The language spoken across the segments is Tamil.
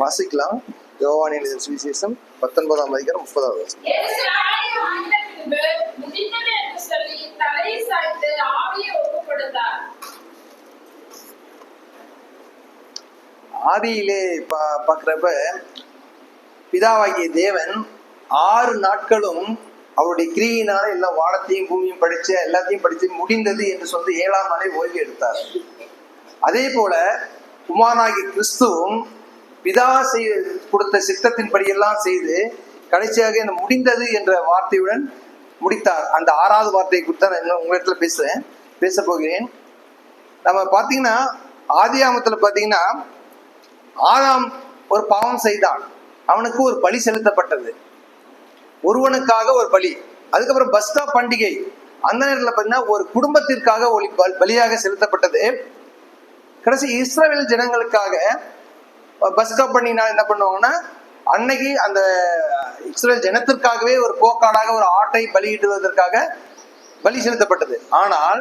வாசிக்கலாம். யோவானின் சுவிசேஷம் பத்தொன்பதாம் அதிகாரம் முப்பதாவது ஆதியிலே பா பார்க்குறப்ப பிதாவாகிய தேவன் ஆறு நாட்களும் அவருடைய கிரியினால எல்லா வானத்தையும் பூமியும் படிச்சு எல்லாத்தையும் படிச்சு முடிந்தது என்று சொல்லி ஏழாம் நாளை ஓய்வு எடுத்தார். அதே போல குமாராகி கிறிஸ்துவும் பிதா செய் கொடுத்த சித்தத்தின்படியெல்லாம் செய்து கடைசியாக இந்த முடிந்தது என்ற வார்த்தையுடன் முடித்தார். அந்த ஆறாவது வார்த்தையை கொடுத்தா நான் இன்னும் உங்களிடத்துல பேசுறேன். பேச போகிறேன். நம்ம பார்த்தீங்கன்னா ஆதியாமத்தில் பார்த்தீங்கன்னா ஆதாம் ஒரு பாவம் செய்தான். அவனுக்கு ஒரு பலி செலுத்தப்பட்டது. ஒருவனுக்காக ஒரு பலி. அதுக்கப்புறம் பஸ்தா பண்டிகை. அந்த நேரத்தில் பார்த்தீங்கன்னா ஒரு குடும்பத்திற்காக ஒளி பலியாக செலுத்தப்பட்டது. கடைசி இஸ்ரேல் ஜனங்களுக்காக பஸ்கா பண்ணினா என்ன பண்ணுவாங்கன்னா அன்னைக்கு அந்த இஸ்ரேல் ஜனத்திற்காகவே ஒரு போக்காடாக ஒரு ஆட்டை பலியிடுவதற்காக பலி செலுத்தப்பட்டது. ஆனால்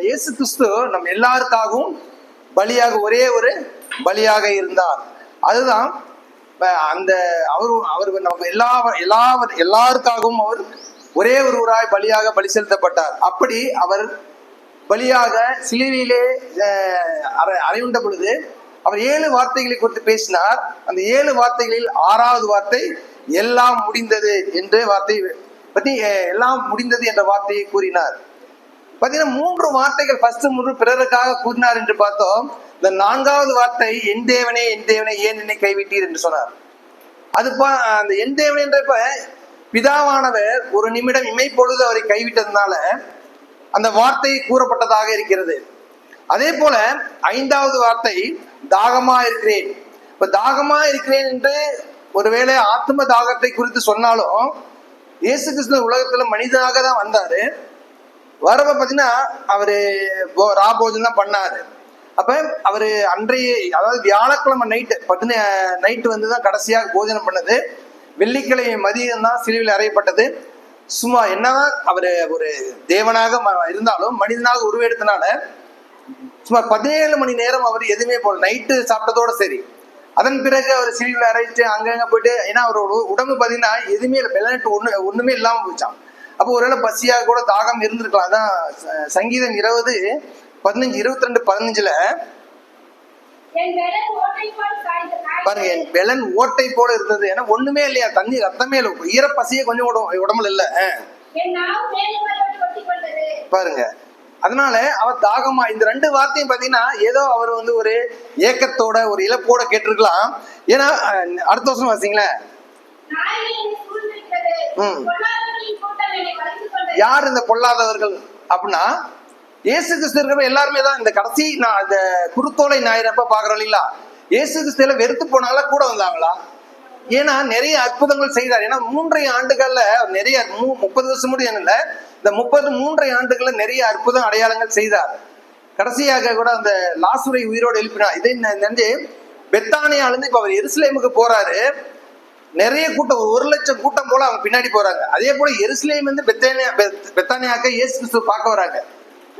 இயேசு கிறிஸ்து நம் எல்லாருக்காகவும் பலியாக ஒரே ஒரு பலியாக இருந்தார். அதுதான் அந்த அவர் அவர் நமக்கு எல்லா எல்லா எல்லாருக்காகவும் அவர் ஒரே ஒருவராய் பலியாக பலி செலுத்தப்பட்டார். அப்படி அவர் பலியாக சிலுவையிலே அஹ், அறை அறையுண்ட பொழுது அவர் ஏழு வார்த்தைகளை குறித்து பேசினார். அந்த ஏழு வார்த்தைகளில் ஆறாவது வார்த்தை எல்லாம் முடிந்தது என்ற வார்த்தை பற்றி எல்லாம் முடிந்தது என்ற வார்த்தையை கூறினார். பார்த்தீங்கன்னா மூன்று வார்த்தைகள் ஃபர்ஸ்ட் மூன்று பிறருக்காக கூறினார் என்று பார்த்தோம். இந்த நான்காவது வார்த்தை என் தேவனே என் தேவனே ஏன் என்னை கைவிட்டீர்? என்று சொன்னார். அது பா- அந்த என் தேவன் என்றப்ப பிதாவானவர் ஒரு நிமிடம் இமைப்பொழுது அவரை கைவிட்டதுனால அந்த வார்த்தை கூறப்பட்டதாக இருக்கிறது. அதே போல ஐந்தாவது வார்த்தை தாகமா இருக்கிறேன் இப்ப தாகமா இருக்கிறேன் என்று ஒருவேளை ஆத்ம தாகத்தை குறித்து சொன்னாலும் இயேசு கிருஷ்ணன் உலகத்துல மனிதனாக தான் வந்தாரு. வரப்ப பார்த்தீங்கன்னா அவரு ராபோஜன் தான் பண்ணாரு. அப்ப அவரு அன்றைய அதாவது வியாழக்கிழமை நைட்டு பத்தின நைட்டு வந்து தான் கடைசியாக போஜனம் பண்ணது. வெள்ளிக்கிழமை மதியம் தான் சிலுவில் அறையப்பட்டது. சும்மா என்னதான் அவரு ஒரு தேவனாக இருந்தாலும் மனிதனாக உருவெடுத்தனால சுமார் பதினேழு மணி நேரம் அவர் எதுவுமே போல நைட்டு சாப்பிட்டதோட சரி. அதன் பிறகு அவர் சிலுவையில் அரைச்சு அங்கங்க போயிட்டு ஏன்னா அவரோட உடம்பு பார்த்தீங்கன்னா எதுவுமே இல்லை. பெலனட்டு ஒண்ணு ஒண்ணுமே இல்லாம போச்சான் அப்போ ஒருவேளை பசியாக கூட தாகம் இருந்திருக்கலாம். அதான் சங்கீதம் இருபது பதினஞ்சு இருபத்தி ரெண்டு பதினஞ்சுல பாருங்க என் பெலன் ஓட்டை போல இருந்தது. ஏன்னா ஒண்ணுமே இல்லையா? தண்ணி ரத்தமே இல்லை. ஈரப்பசியே கொஞ்சம் உட- உடம்புல இல்ல. பாருங்க அதனால அவர் தாகமா இந்த ரெண்டு வார்த்தையும் பாத்தீங்கன்னா ஏதோ அவர் வந்து ஒரு ஏக்கத்தோட ஒரு இழப்போட கேட்டிருக்கலாம். ஏன்னா அடுத்த வருஷம் வாசிங்களேன். உம் ம். யார் இந்த பொல்லாதவர்கள் அப்படின்னா இயேசு கிறிஸ்து இருக்கிற எல்லாருமே தான் இந்த கடைசி நான் இந்த குருத்தோலை ஞாயிறப்ப பாக்குறோம் இல்லைங்களா? இயேசு கிறிஸ்துல வெறுத்து போனால கூட வந்தாங்களா? ஏன்னா நிறைய அற்புதங்கள் செய்தார். ஏன்னா மூன்றை ஆண்டுகள்ல நிறைய முப்பது வருஷம் முடியும் இந்த முப்பது மூன்றை ஆண்டுகளை நிறைய அற்புதம் அடையாளங்கள் செய்தார். கடைசியாக கூட அந்த லாசுரை உயிரோடு எழுப்பினார். இதை நினைஞ்சு பெத்தானியாலேருந்து இப்போ அவர் எருசலேமுக்கு போறாரு. நிறைய கூட்டம் ஒரு ஒரு லட்சம் கூட்டம் போல அவங்க பின்னாடி போறாங்க. அதே போல எருசலேம் வந்து பெத்தானியா பெத்- பெத்தானியாக்க இயேசு கிறிஸ்துவ பார்க்க வராங்க.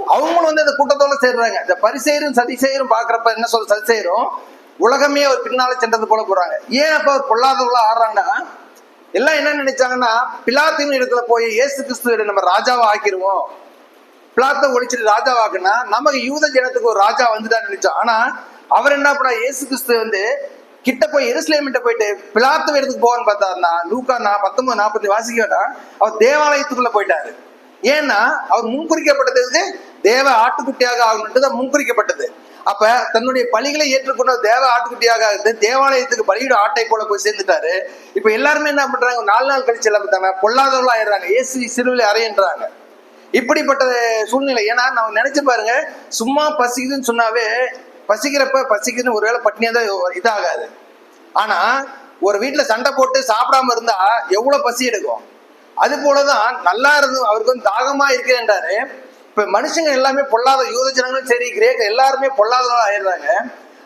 அவங்களும் வந்து அந்த கூட்டத்தோட சேர்றாங்க. இந்த பரிசெயரும் சதிசெயரும் பாக்குறப்ப என்ன சொல்ல சதிசெயரும் உலகமே அவர் பின்னால சென்றது போல போறாங்க. ஏன் அப்ப அவர் பொல்லாதவங்களா ஆடுறாங்கன்னா எல்லாம் என்ன நினைச்சாங்கன்னா பிலாத்தின் இடத்துல போய் இயேசு கிறிஸ்து நம்ம ராஜாவை ஆக்கிடுவோம் பிளாத்தை ஒழிச்சிட்டு ராஜாவாக்குனா நமக்கு யூத ஜனத்துக்கு ஒரு ராஜா வந்துட்டான்னு நினைச்சோம். ஆனா அவர் என்ன பண்ணா ஏசு கிறிஸ்து வந்து கிட்ட போய் எருசலேமிட்ட போயிட்டு பிளாத்த இடத்துக்கு போவான்னு பார்த்தாருனா லூக்கா நான் பத்தொன்பது நாற்பத்தி வாசிக்க வேண்டாம். அவர் தேவாலயத்துக்குள்ள போயிட்டாரு. ஏன்னா அவர் முன்குறிக்கப்பட்டது தேவ ஆட்டுக்குட்டியாக ஆகணுன்ட்டு முன்குறிக்கப்பட்டது. அப்ப தன்னுடைய பலிகளை ஏற்றுக்கொண்ட தேவ ஆட்டுக்குட்டியாக இருந்து தேவாலயத்துக்கு பலியிட ஆட்டை போல போய் சேர்ந்துட்டாரு. இப்ப எல்லாருமே என்ன பண்றாங்க? நாலு நாள் கழிச்சு எல்லாம் பார்த்தாங்க பொல்லாதவர்களா ஆயிடுறாங்க. ஏசு சிறுவில் அறையன்றாங்க. இப்படிப்பட்ட சூழ்நிலை. ஏன்னா நம்ம நினைச்சு பாருங்க சும்மா பசிக்குதுன்னு சொன்னாவே பசிக்கிறப்ப பசிக்குதுன்னு ஒருவேளை பட்னியா தான் இதாகாது. ஆனா ஒரு வீட்டுல சண்டை போட்டு சாப்பிடாம இருந்தா எவ்வளவு பசி எடுக்கும்? அது போலதான் நல்லா இருந்து அவருக்கு வந்து தாகமா இருக்கிறேன்றாரு. இப்போ மனுஷங்க எல்லாமே பொல்லாத யூத ஜனங்களும் சரி கிரேக்க எல்லாருமே பொல்லாதவங்களா ஆயிடுறாங்க.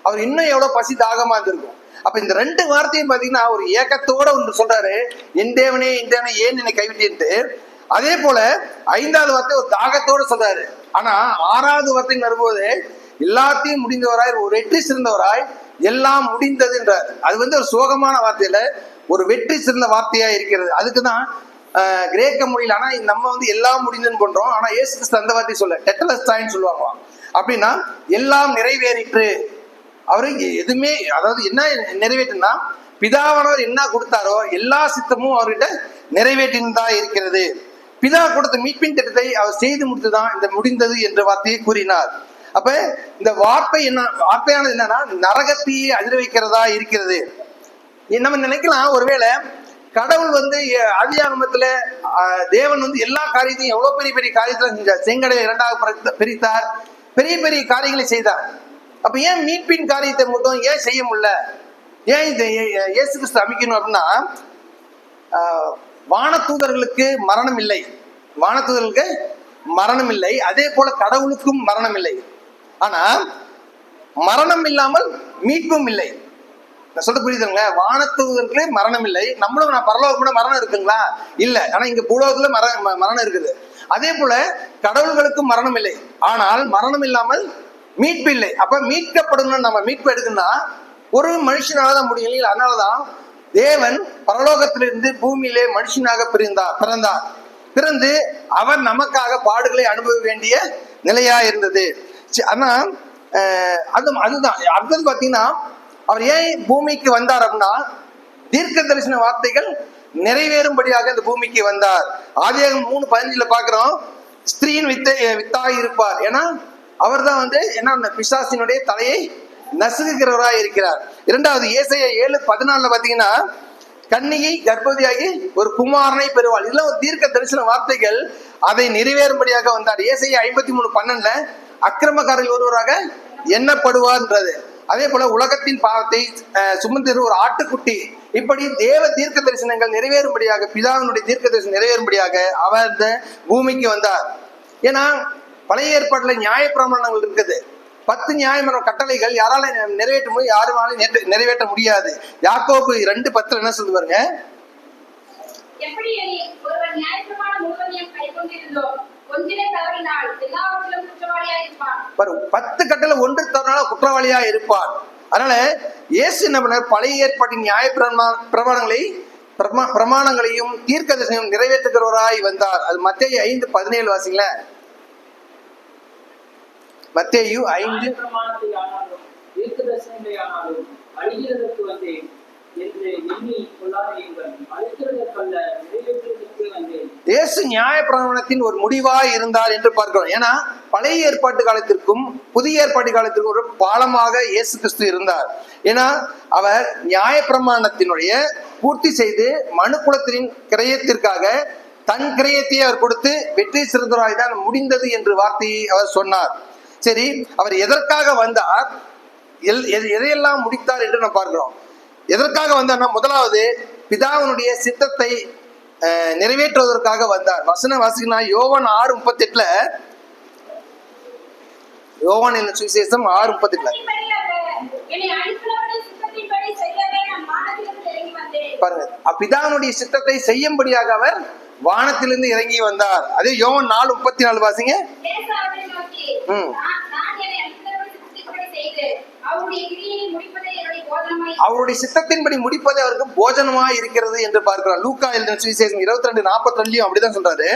அவர் இன்னும் எவ்வளோ பசி தாகமா இருந்திருக்கும். அப்ப இந்த ரெண்டு வார்த்தையும் பாத்தீங்கன்னா ஒரு ஏக்கத்தோட ஒன்று சொல்றாரு. என் தேவனே என் தேவனே ஏன் என்னை கைவிட்டேன்ட்டு அதே போல ஐந்தாவது வார்த்தை ஒரு தாகத்தோட சொல்றாரு. ஆனா ஆறாவது வார்த்தைன்னு வரும்போது எல்லாத்தையும் முடிந்தவராய் ஒரு வெற்றி சிறந்தவராய் எல்லாம் முடிந்ததுன்றார். அது வந்து ஒரு சோகமான வார்த்தையில ஒரு வெற்றி சிறந்த வார்த்தையா இருக்கிறது. அதுக்கு தான் கிரேக்க மொழியில் ஆனால் நம்ம வந்து எல்லாம் முடிந்ததுன்னு பண்றோம் ஆனால் ஏசு கிறிஸ்து அந்த வார்த்தையை சொல்ல டெட்டலஸ்டாயின்னு சொல்லுவாங்களாம். அப்படின்னா எல்லாம் நிறைவேறிற்று. அவரு எதுவுமே அதாவது என்ன நிறைவேற்றுனா பிதாவானவர் என்ன கொடுத்தாரோ எல்லா சித்தமும் அவர்கிட்ட நிறைவேற்றினதா இருக்கிறது. பிதா கொடுத்த மீட்பின் திட்டத்தை அவர் செய்து முடித்துதான் இந்த முடிந்தது என்ற வார்த்தையை கூறினார். அப்ப இந்த வார்த்தை என்ன வார்த்தையானது என்னன்னா நரகத்தையே அதிர வைக்கிறதா இருக்கிறது. நம்ம நினைக்கலாம் ஒருவேளை கடவுள் வந்து எ- தேவன் வந்து எல்லா காரியத்தையும் எவ்வளவு பெரிய பெரிய காரியத்துல செஞ்சார் செங்கடலை இரண்டாக பிரித்தார். பெரிய பெரிய காரியங்களை செய்தார். அப்ப ஏன் மீட்பின் காரியத்தை மட்டும் ஏன் செய்ய முடியல? ஏன் இந்த இயேசு கிறிஸ்து அமைக்கணும் அப்படின்னா வானத்தூதர்களுக்கு மரணம் இல்லை. வானத்தூதர்களுக்கு மரணம் இல்லை. அதே போல கடவுளுக்கும் மரணம் இல்லை. ஆனா மரணம் இல்லாமல் மீட்பும் இல்லை. நான் சொல்ல புரியுதுங்களா? வானத்துவர்களுக்கு மரணம் இல்லை. நம்மளும் நான் பரலோகம் கூட மரணம் இருக்குங்களா? இல்ல. ஆனா இங்க பூலோகத்துல மர ம- மரணம் இருக்குது. அதே போல கடவுள்களுக்கும் மரணம் இல்லை. ஆனால் மரணம் இல்லாமல் மீட்பு இல்லை. அப்ப மீட்கப்படணும் நம்ம மீட்பு எடுக்கணும்னா ஒரு மனுஷனால தான் முடியும். இல்லை அதனாலதான் தேவன் பரலோகத்திலிருந்து பூமியிலே மனுஷனாக பிரிந்தார் பிறந்தார். பிறந்து அவர் நமக்காக பாடுகளை அனுபவிக்க வேண்டிய நிலையா இருந்தது. ஆனா அஹ், அது அதுதான். அடுத்தது பாத்தீங்கன்னா அவர் ஏன் பூமிக்கு வந்தார் அப்படின்னா தீர்க்க தரிசன வார்த்தைகள் நிறைவேறும்படியாக இந்த பூமிக்கு வந்தார். ஆதியாகம் மூணு பதினஞ்சுல பாக்குறோம் ஸ்திரீயின் வித்தை வித்தாக இருப்பார். ஏன்னா அவர் தான் வந்து என்ன அந்த பிசாசினுடைய தலையை நசுகுகிறவராய் இருக்கிறார். இரண்டாவது ஏசைய ஏழு பதினாலுல பாத்தீங்கன்னா கண்ணிகை கர்ப்பவதியாகி ஒரு குமாரனை பெறுவாள். இதெல்லாம் ஒரு தீர்க்க தரிசன வார்த்தைகள். அதை நிறைவேறும்படியாக வந்தார். ஏசைய ஐம்பத்தி மூணு பன்னெண்டுல அக்கிரமக்காரர்கள் ஒருவராக எண்ணப்படுவார்ன்றது. அதே போல உலகத்தின் பாவத்தை அஹ், சுமந்திரு ஒரு ஆட்டுக்குட்டி. இப்படி தேவ தீர்க்க தரிசனங்கள் நிறைவேறும்படியாக பிதாவினுடைய தீர்க்க தரிசனம் நிறைவேறும்படியாக அவர் இந்த பூமிக்கு வந்தார். ஏன்னா பழைய ஏற்பாட்டுல நியாயப்பிரமாணங்கள் இருக்குது. பத்து நியாயமரம் கட்டளைகள் யாரால நிறைவேற்ற முடியும் யாருனாலும் நிறைவேற்ற முடியாது. யாக்கோபு ரெண்டு பத்துல என்ன சொல்லுது பாருங்க? எப்படி ஒருவர் நியாயப்பிரமாணம் முழுவதையும் கைக்கொண்டிருந்தோம் ஒன்றிலே தவறினால் எல்லாவற்றிலும் பத்து கட்டளை ஒன்று தவறால குற்றவாளியா இருப்பார் அதனால இயேசு என்ன பண்ணார்? பழைய ஏற்பாட்டின் நியாய பிரமா- பிரமாணங்களை பிரமா பிரமாணங்களையும் தீர்க்க தரிசனம் நிறைவேற்றுகிறவராய் வந்தார். அது மத்திய ஐந்து பதினேழு வாசிங்களேன் மத்தேயு ஐந்து. இயேசு நியாய பிரமாணத்தின் ஒரு முடிவாய் இருந்தார் என்று பார்க்கிறோம். ஏன்னா பழைய ஏற்பாட்டு காலத்திற்கும் புதிய ஏற்பாட்டு காலத்திற்கும் ஒரு பாலமாக இயேசு கிறிஸ்து இருந்தார். ஏன்னா அவர் நியாய பிரமாணத்தினுடைய பூர்த்தி செய்து மனு குலத்தின் கிரயத்திற்காக தன் கிரயத்தையே அவர் கொடுத்து வெற்றி சிறந்தவராய் தான் முடிந்தது என்று வார்த்தையை அவர் சொன்னார். சரி அவர் எதற்காக வந்தார்? எல் எதையெல்லாம் முடித்தார் என்று நாம் பார்க்கிறோம். எதற்காக வந்தார்னா முதலாவது பிதாவினுடைய சித்தத்தை நிறைவேற்றுவதற்காக வந்தார். வசன வாசிக்கனா யோவான் ஆறு முப்பத்தி எட்டுல யோவான் என்ன சுவிசேஷம்? ஆறு முப்பத்தி எட்டுல பாருங்க அஹ், பிதாவினுடைய சித்தத்தை செய்யும்படியாக அவர் வானத்திலிருந்து இறங்கி வந்தார். அதே யோவான் நாலு முப்பத்தி நாலு வாசிங்க. ம். அவருடைய சித்தத்தின்படி முடிப்பதே அவருக்கு போஜனமாய் இருக்கிறது என்று பார்க்கிறோம் லூக்கா எழுதின சுவிசேஷம் இருபத்தி ரெண்டு நாற்பத்தி ரெண்டுலயும் அப்படிதான் சொல்றாரு.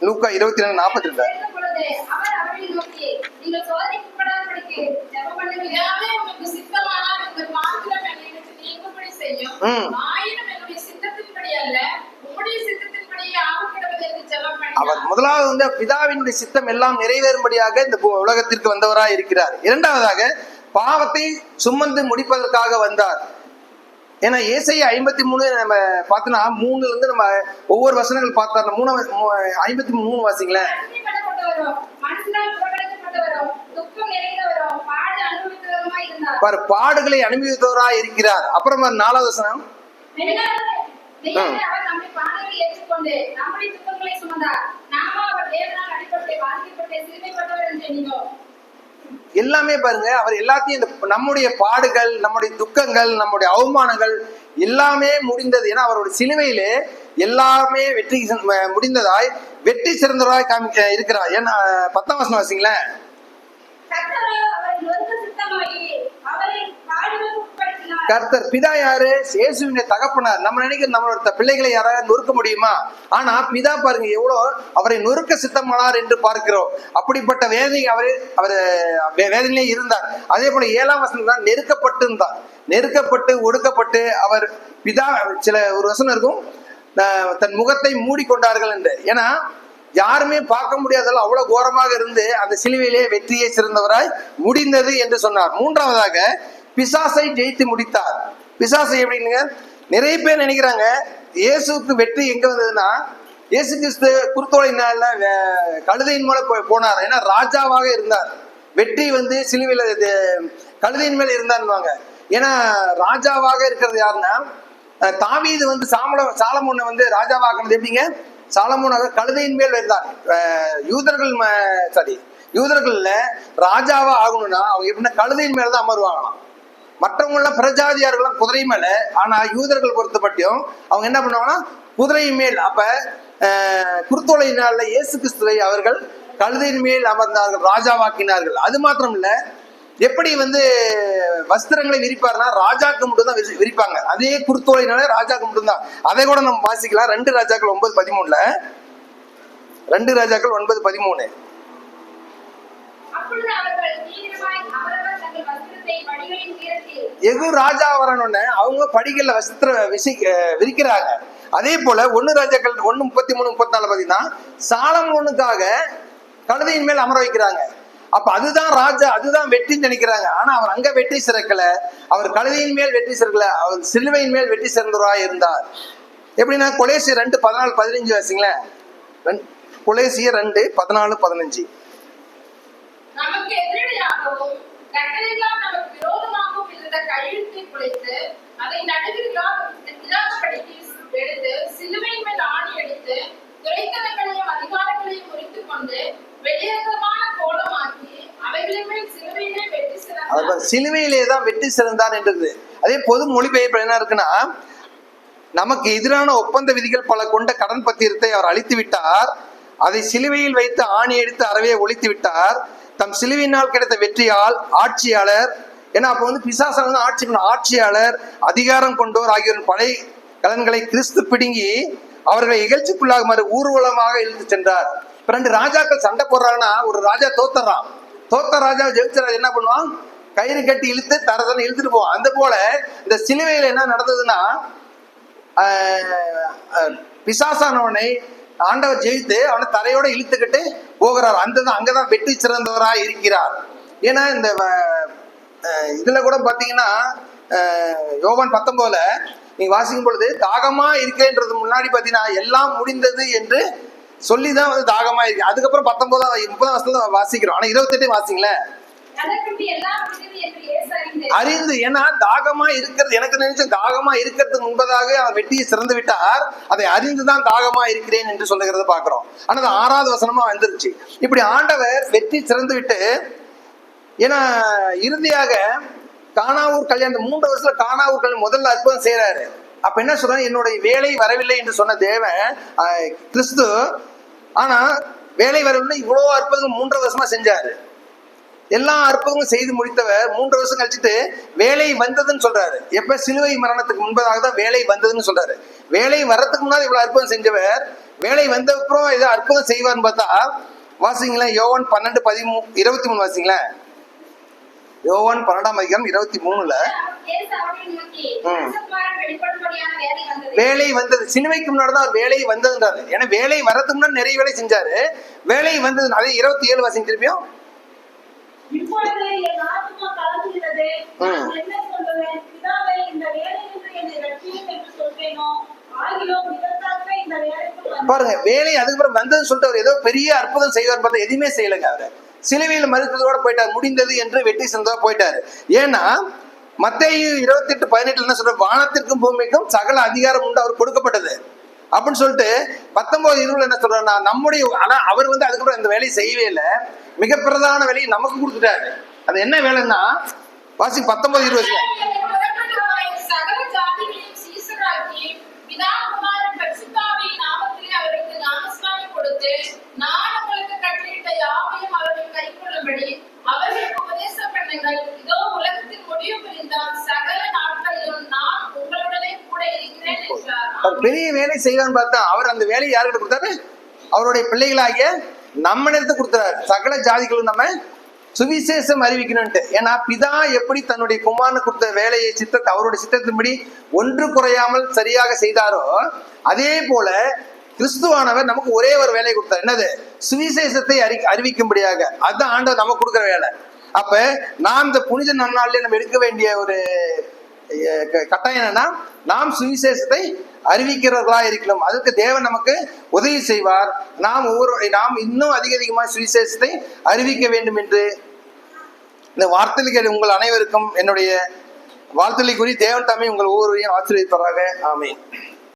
லூக்கா இருபத்தி ரெண்டு நாற்பத்தி ரெண்டு சேர்ந்த அவர். முதலாவது வந்து பிதாவினுடைய சித்தம் எல்லாம் நிறைவேறும்படியாக இந்த உலகத்திற்கு வந்தவராய் இருக்கிறார் இரண்டாவதாக பாவத்தை சுமந்து முடிப்பதற்காக வந்தார் ஏன்னா ஏசையா ஐம்பத்தி மூணு நம்ம பார்த்தோன்னா மூணுல இருந்து நம்ம ஒவ்வொரு வசனங்கள் பார்த்தா மூணு ஐம்பத்தி மூணு வாசிங்களேன். பாரு பாடுகளை அனுபவித்தவராய் இருக்கிறார் அப்புறமா நாலாவது வசனம் நம்முடைய பாடுகளை ஏற்றுக்கொண்டு நம்முடைய துக்கங்களை சுமந்தார். நாமோ அவர் தேவனால் அடிபட்டு, பாதிக்கப்பட்டு, சிறுமைப்பட்டவர் என்று எண்ணினோம். எல்லாமே பாருங்க அவர் எல்லாத்தையும் இந்த நம்முடைய பாடுகள் நம்முடைய துக்கங்கள் நம்முடைய அவமானங்கள் எல்லாமே முடிந்தது ஏன்னா அவருடைய சிலுவையிலே எல்லாமே வெற்றி முடிந்ததாய் வெற்றி சிறந்தவராய் காமிக்க இருக்கிறார் ஏன்னா பத்தாம் வசனம் வாசிங்களேன் கர்த்தரோ அவரை நொறுக்க சித்தமாகி அவரை பாடுகளுக்கு உட்படுத்தினார் கர்த்தர் பிதா யாரு? இயேசுவின் தகப்பனார். நம்ம நினைக்கிற நம்மளோட பிள்ளைகளை யாராவது நொறுக்க முடியுமா? ஆனா பிதா பாருங்க எவ்வளோ அவரை நொறுக்க சித்தமானார் என்று பார்க்கிறோம். அப்படிப்பட்ட வேதனை அவர் அவர் வேதனையிலே இருந்தார். அதே போல ஏழாம் வசனம் தான் நெருக்கப்பட்டு இருந்தார். நெருக்கப்பட்டு ஒடுக்கப்பட்டு அவர் பிதா சில ஒரு வசனம் இருக்கும். தன் முகத்தை மூடிக்கொண்டார்கள் என்று. ஏன்னா யாருமே பார்க்க முடியாதல்ல அவ்வளவு கோரமாக இருந்து அந்த சிலுவையிலே வெற்றியை சிறந்தவராய் முடிந்தது என்று சொன்னார். மூன்றாவதாக பிசாசை ஜெயித்து முடித்தார். பிசாசை எப்படின்னு நிறைய பேர் நினைக்கிறாங்க இயேசுக்கு வெற்றி எங்க வந்ததுன்னா இயேசு கிறிஸ்து குருத்தோலை நாள்ல கழுதையின் மூலம் போ- போனார். ஏன்னா ராஜாவாக இருந்தார். வெற்றி வந்து சிலுவையில் இது கழுதையின் மேல இருந்தான்வாங்க ஏன்னா ராஜாவாக இருக்கிறது யாருன்னா தாவீது வந்து சாமல சாலமோனை வந்து ராஜாவாக எப்படிங்க? சாலமோனாக கழுதையின் மேல் இருந்தார். யூதர்கள் சாரி யூதர்கள்ல ராஜாவா ஆகணும்னா அவங்க எப்படின்னா கழுதையின் மேல தான் அமருவாங்களாம். மற்றவங்களாம் பிரஜாதியார்கள்லாம் குதிரை மேல ஆனா யூதர்கள் பொறுத்தபட்டியும் அவங்க என்ன பண்ணுவாங்கன்னா குதிரை மேல் அப்ப அஹ், குருத்தோலை நாள்ல இயேசு கிறிஸ்துவை அவர்கள் கழுதையின் மேல் அமர்ந்தார்கள் ராஜாவாக்கினார்கள். அது மாத்திரம் இல்ல எப்படி வந்து வஸ்திரங்களை விரிப்பார்னா ராஜாக்கு மட்டும் தான் விரிப்பாங்க. அதே குருத்தோலைனால ராஜாக்கு மட்டும் தான் அதை கூட நம்ம வாசிக்கலாம். ரெண்டு ராஜாக்கள் ஒன்பது பதிமூணுல. ரெண்டு ராஜாக்கள் ஒன்பது பதிமூணு. அப்பொழுது அவர்கள் தீவிரமாய் அவரவர் தங்கள் வஸ்திரத்தை படிகளின் எது ராஜா வரணும்னு அவங்க படிகள்ல வஸ்திர விசி விரிக்கிறாங்க. அதே போல ஒன்னு ராஜாக்கள் ஒண்ணு முப்பத்தி மூணு முப்பத்தி நாலு பாத்தீங்கன்னா சாலமோனுக்காக கழுதையின் மேல் அமர வைக்கிறாங்க. அப்ப அதுதான் ராஜா அதுதான் வெற்றின்னு நினைக்கிறாங்க. ஆனா அவர் அங்க வெற்றி சிறக்கல. அவர் கழுதையின் மேல் வெற்றி சிறக்கல. அவர் சிலுவையின் மேல் வெற்றி சிறந்தவராய் இருந்தார். எப்படின்னா கொலேசி ரெண்டு பதினாலு பதினஞ்சு வாசிங்களேன் கொலேசிய ரெண்டு பதினாலு பதினஞ்சு. நமக்கு எதிரடியாகவும் கட்டளைகளால் நமக்கு விரோதமாகவும் இருந்த கையெழுத்தை குலைத்து அதை நடுவிலாபடிக்கு எடுத்து சிலுவையின் மேல் ஆணி எடுத்து துரைத்தனங்களையும் அதிகாரங்களையும் முறித்துக் கொண்டு வெளியரங்கமான கோலமாக்கி அவைகளின் மேல் சிலுவையிலே வெற்றி சிறந்தார். சிலுவையிலே தான் வெற்றி சிறந்தார் என்றது. அதே பொது மொழிபெயர்ப்பு என்ன இருக்குன்னா நமக்கு எதிரான ஒப்பந்த விதிகள் பல கொண்ட கடன் பத்திரத்தை அவர் அழித்து விட்டார். அதை சிலுவையில் வைத்து ஆணி எடுத்து அறவே ஒழித்து விட்டார். தம் சிலுவையினால் கிடைத்த வெற்றியால் ஆட்சியாளர் ஏன்னா அப்போ வந்து பிசாசன் வந்து ஆட்சி பண்ண ஆட்சியாளர் அதிகாரம் கொண்டோர் ஆகியோரின் படை கலன்களை கிறிஸ்து பிடுங்கி அவர்களை இகழ்ச்சிக்குள்ளாகுமாறு ஊர்வலமாக இழுத்து சென்றார். இப்ப ரெண்டு ராஜாக்கள் சண்டை போடுறாங்கன்னா ஒரு ராஜா தோத்துறான் தோத்த ராஜா ஜெயிச்ச ராஜா என்ன பண்ணுவான்? கயிறு கட்டி இழுத்து தரதனை இழுத்துட்டு போவான். அந்த போல இந்த சிலுவையில என்ன நடந்ததுன்னா பிசாசானவனை ஆண்டவர் ஜெயித்து அவனை தரையோட இழுத்துக்கிட்டு போகிறார். அந்த அங்கதான் வெற்றி சிறந்தவராக இருக்கிறார். ஏன்னா இந்த வ- இதுல கூட பாத்தீங்கன்னா யோவான் பத்தொன்பதுல நீங்க வாசிக்கும் பொழுது தாகமா இருக்கேன்றது முன்னாடி பாத்தீங்கன்னா எல்லாம் முடிந்தது என்று சொல்லிதான் வந்து தாகமா இருக்கு. அதுக்கப்புறம் பத்தொன்பதாம் முப்பதாம் வருஷத்துல வாசிக்கிறோம். ஆனா இருபத்தெட்டு வாசிங்களேன். அறிந்து ஏன்னா தாகமா இருக்கிறது எனக்கு நினைச்சு தாகமா இருக்கிறதுக்கு முன்பதாக அவர் வெற்றியை சிறந்து விட்டார். அதை அறிந்துதான் தாகமா இருக்கிறேன் என்று சொல்லுகிறத பாக்குறோம் ஆனா அது ஆறாவது வசனமா வந்துருச்சு. இப்படி ஆண்டவர் வெற்றி சிறந்து விட்டு ஏன்னா இறுதியாக காணாவூர் கல்யாணம் மூன்று வருஷத்துல காணாவூர் கல்யாணம் முதல்ல அற்புதம் செய்யறாரு அப்ப என்ன சொல்றாரு? என்னுடைய வேலை வரவில்லை என்று சொன்ன தேவன் கிறிஸ்து ஆனா வேலை வரவில்லை இவ்வளவு அற்புதங்கள் மூன்று வருஷமா செஞ்சாரு. எல்லா அற்புதமும் செய்து முடித்தவர் மூன்று வருஷம் கழிச்சுட்டு வேலை வந்ததுன்னு சொல்றாரு. எப்ப சிலுவை மரணத்துக்கு முன்பதாக தான் வேலை வந்ததுன்னு சொல்றாரு. வேலை வர்றதுக்கு முன்னாடி இவ்வளவு அற்புதம் செஞ்சவர் வேலை வந்த அப்புறம் ஏதோ அற்புதம் செய்வார்னு பார்த்தா வாசிங்களேன் யோவன் பன்னெண்டு பதிமூ இருபத்தி மூணு வாசிங்களேன். யோவான் பன்னெண்டாம் அதிகாரம் இருபத்தி மூணுல. ம். வேலை வந்தது சினிமைக்கு முன்னாடி தான் வேலை வந்ததுன்றாரு. ஏன்னா வேலை வர்றதுக்கு முன்னாடி நிறைய வேலை செஞ்சாரு. வேலை வந்தது அதே இருபத்தி ஏழு வாசிங்க திருப்பியும். பாருங்க வேலை அதுக்கப்புறம் வந்ததுன்னு சொல்லிட்டு அவர் ஏதோ பெரிய அற்புதம் செய்வார் பார்த்தா எதுவுமே செய்யலைங்க அவரு. சிலுவையில் மறுத்ததோட போயிட்டார். முடிந்தது என்று வெற்றி சிறந்ததா போயிட்டாரு. ஏன்னா மத்தேயு இருபத்தி எட்டு பதினெட்டுல என்ன சொல்ற வானத்திற்கும் பூமிக்கும் சகல அதிகாரம் உண்டு. அவர் கொடுக்கப்பட்டது. அப்படின்னு சொல்லிட்டு பத்தொன்பது இருபதுல என்ன சொல்றாருன்னா நம்முடைய ஆனா அவர் வந்து அதுக்கப்புறம் இந்த வேலையை செய்யவே இல்லை. மிக பிரதான வேலையை நமக்கு கொடுத்துட்டாரு. அது என்ன வேலைன்னா வாசி பத்தொன்பது இருபது பெரிய வேலை செய்வான்னு பார்த்தா அவர் அந்த வேலையை யாருக்கிட்ட கொடுத்தாரு? அவருடைய பிள்ளைகளாகிய நம்ம நேரத்தை கொடுத்துறாரு சகல ஜாதிகளும் நம்ம சுவிசேஷம் அறிவிக்கணும்ட்டு ஏன்னா பிதா எப்படி தன்னுடைய குமாரனு கொடுத்த வேலையை சித்தத்தை அவருடைய சித்தத்தின்படி ஒன்று குறையாமல் சரியாக செய்தாரோ அதே போல கிறிஸ்துவானவர் நமக்கு ஒரே ஒரு வேலையை கொடுத்தார். என்னது? சுவிசேஷத்தை அறி அறிவிக்கும்படியாக. அதுதான் ஆண்டவர் நமக்கு கொடுக்குற வேலை. அப்ப நாம் இந்த புனித நன்னாளிலே நம்ம எடுக்க வேண்டிய ஒரு க- கட்டாயம் என்னன்னா நாம் சுவிசேஷத்தை அறிவிக்கிறவர்களா இருக்கலாம் அதுக்கு தேவன் நமக்கு உதவி செய்வார். நாம் ஒவ்வொரு நாம் இன்னும் அதிக அதிகமாக சுவிசேஷத்தை அறிவிக்க வேண்டும் என்று இந்த வார்த்தைகள் உங்கள் அனைவருக்கும் என்னுடைய வாழ்த்துக்களை கூறி தேவன் தாமே உங்கள் ஒவ்வொருவரையும் ஆசீர்வதிப்பாராக. ஆமேன்.